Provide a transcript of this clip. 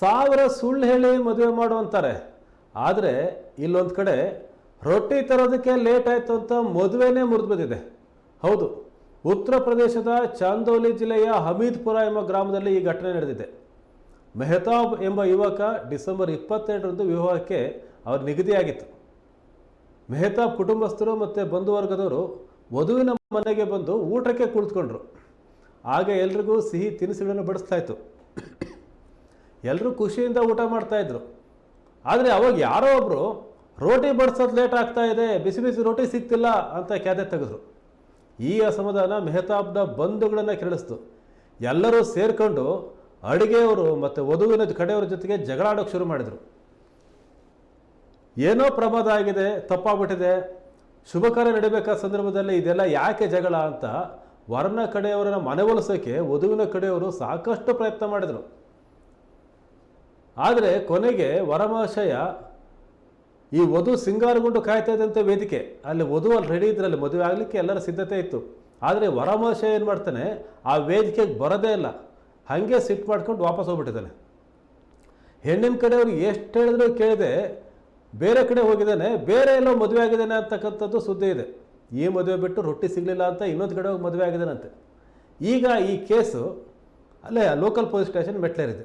ಸಾವಿರ ಸುಳ್ಳು ಹೇಳಿ ಮದುವೆ ಮಾಡು ಅಂತಾರೆ. ಆದರೆ ಇಲ್ಲೊಂದು ಕಡೆ ರೊಟ್ಟಿ ತರೋದಕ್ಕೆ ಲೇಟ್ ಆಯಿತು ಅಂತ ಮದುವೆನೇ ಮುರಿದು ಬಂದಿದೆ ಹೌದು, ಉತ್ತರ ಪ್ರದೇಶದ ಚಾಂದೋಲಿ ಜಿಲ್ಲೆಯ ಹಮೀದ್ಪುರ ಎಂಬ ಗ್ರಾಮದಲ್ಲಿ ಈ ಘಟನೆ ನಡೆದಿದೆ. ಮೆಹತಾಬ್ ಎಂಬ ಯುವಕ ಡಿಸೆಂಬರ್ ಇಪ್ಪತ್ತೆರಡರಂದು ವಿವಾಹಕ್ಕೆ ಅವರು ನಿಗದಿಯಾಗಿತ್ತು. ಮೆಹತಾಬ್ ಕುಟುಂಬಸ್ಥರು ಮತ್ತು ಬಂಧುವರ್ಗದವರು ವಧುವಿನ ಮನೆಗೆ ಬಂದು ಊಟಕ್ಕೆ ಕುಳಿತುಕೊಂಡ್ರು. ಆಗ ಎಲ್ರಿಗೂ ಸಿಹಿ ತಿನಿಸುಗಳನ್ನು ಬಡಿಸ್ತಾ ಇತ್ತು. ಎಲ್ಲರೂ ಖುಷಿಯಿಂದ ಊಟ ಮಾಡ್ತಾಯಿದ್ರು ಆದರೆ ಅವಾಗ ಯಾರೋ ಒಬ್ಬರು ರೋಟಿ ಬಡಿಸೋದು ಲೇಟ್ ಆಗ್ತಾ ಇದೆ, ಬಿಸಿ ಬಿಸಿ ರೋಟಿ ಸಿಗ್ತಿಲ್ಲ ಅಂತ ಕ್ಯಾತೆ ತೆಗೆದ್ರು. ಈ ಅಸಮಾಧಾನ ಮೆಹತಾಬ್ನ ಬಂಧುಗಳನ್ನು ಕೆರಳಿಸ್ತು. ಎಲ್ಲರೂ ಸೇರಿಕೊಂಡು ಅಡುಗೆಯವರು ಮತ್ತು ವಧುವಿನ ಕಡೆಯವರ ಜೊತೆಗೆ ಜಗಳ ಶುರು ಮಾಡಿದರು. ಏನೋ ಪ್ರಮಾದ ಆಗಿದೆ, ತಪ್ಪಾಗ್ಬಿಟ್ಟಿದೆ, ಶುಭ ಕಾರ್ಯ ನಡಿಬೇಕಾದ ಸಂದರ್ಭದಲ್ಲಿ ಇದೆಲ್ಲ ಯಾಕೆ ಜಗಳ ಅಂತ ವರನ ಕಡೆಯವರನ್ನ ಮನವೊಲಿಸೋಕ್ಕೆ ವಧುವಿನ ಕಡೆಯವರು ಸಾಕಷ್ಟು ಪ್ರಯತ್ನ ಮಾಡಿದರು. ಆದರೆ ಕೊನೆಗೆ ವರಮಹಾಶಯ ಈ ವಧು ಸಿಂಗಾರಗೊಂಡು ಕಾಯ್ತಾ ಇದ್ದಂಥ ವೇದಿಕೆ. ಅಲ್ಲಿ ವಧು ಅಲ್ಲಿ ರೆಡಿ ಇದ್ರಲ್ಲಿ ಮದುವೆ ಆಗಲಿಕ್ಕೆ ಎಲ್ಲರ ಸಿದ್ಧತೆ ಇತ್ತು. ಆದರೆ ವರಮಹಾಶಯ ಏನು ಮಾಡ್ತಾನೆ? ಆ ವೇದಿಕೆಗೆ ಬರೋದೇ ಇಲ್ಲ. ಹಾಗೆ ಸಿಟ್ಟು ಮಾಡ್ಕೊಂಡು ವಾಪಸ್ ಹೋಗ್ಬಿಟ್ಟಿದ್ದಾನೆ. ಹೆಣ್ಣಿನ ಕಡೆಯವ್ರಿಗೆ ಎಷ್ಟು ಹೇಳಿದ್ರು ಕೇಳಿದೆ. ಬೇರೆ ಕಡೆ ಹೋಗಿದ್ದಾನೆ. ಬೇರೆ ಎಲ್ಲೋ ಮದುವೆ ಆಗಿದ್ದಾನೆ ಅಂತಕ್ಕಂಥದ್ದು ಸುದ್ದಿ ಇದೆ. ಈ ಮದುವೆ ಬಿಟ್ಟು ರೊಟ್ಟಿ ಸಿಗಲಿಲ್ಲ ಅಂತ ಇನ್ನೊಂದು ಕಡೆ ಹೋಗಿ ಮದುವೆ ಆಗಿದ್ದಾನಂತೆ. ಈಗ ಈ ಕೇಸು ಅಲ್ಲೇ ಲೋಕಲ್ ಪೊಲೀಸ್ ಸ್ಟೇಷನ್ ಮೆಟ್ಲೇರಿದೆ.